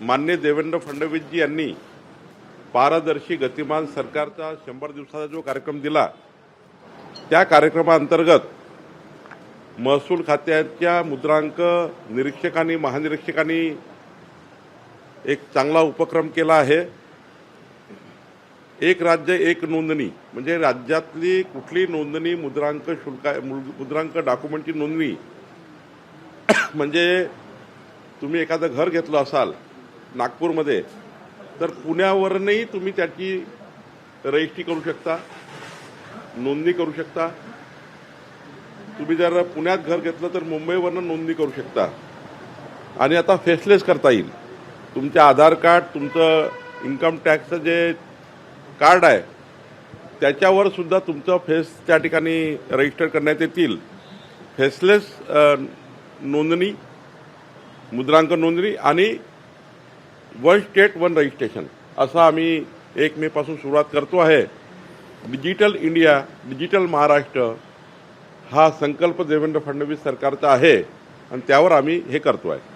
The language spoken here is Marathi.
मान्य देवेंद्र फडणवीसजी यांनी पारदर्शी गतिमान सरकारचा शंभर दिवसाचा जो कार्यक्रम दिला त्या कार्यक्रमाअंतर्गत महसूल खात्याच्या मुद्रांक निरीक्षकांनी महानिरीक्षकांनी एक चांगला उपक्रम केला आहे. एक राज्य एक नोंदणी म्हणजे राज्यातली कुठली नोंदणी मुद्रांक शुल्क मुद्रांक डॉक्युमेंटची नोंदणी म्हणजे तुम्ही एखादं घर घेतलं असाल नागपूरमध्ये तर पुण्यावरूनही तुम्ही त्याची रजिस्ट्री करू शकता नोंदणी करू शकता. तुम्ही जर पुण्यात घर घेतलं तर मुंबईवरनं नोंदणी करू शकता. आणि आता फेसलेस करता येईल. तुमचे आधार कार्ड तुमचं इन्कम टॅक्सचं जे कार्ड आहे त्याच्यावर सुद्धा तुमचं फेस त्या ठिकाणी रजिस्टर करण्यात येतील. फेसलेस नोंदणी मुद्रांक नोंदणी आणि वन स्टेट वन रजिस्ट्रेशन असं आम्ही एक मे पासून सुरुवात करतो आहे. डिजिटल इंडिया डिजिटल महाराष्ट्र हा संकल्प देवेंद्र फडणवीस सरकारचा आहे आणि त्यावर आम्ही हे करतो आहे.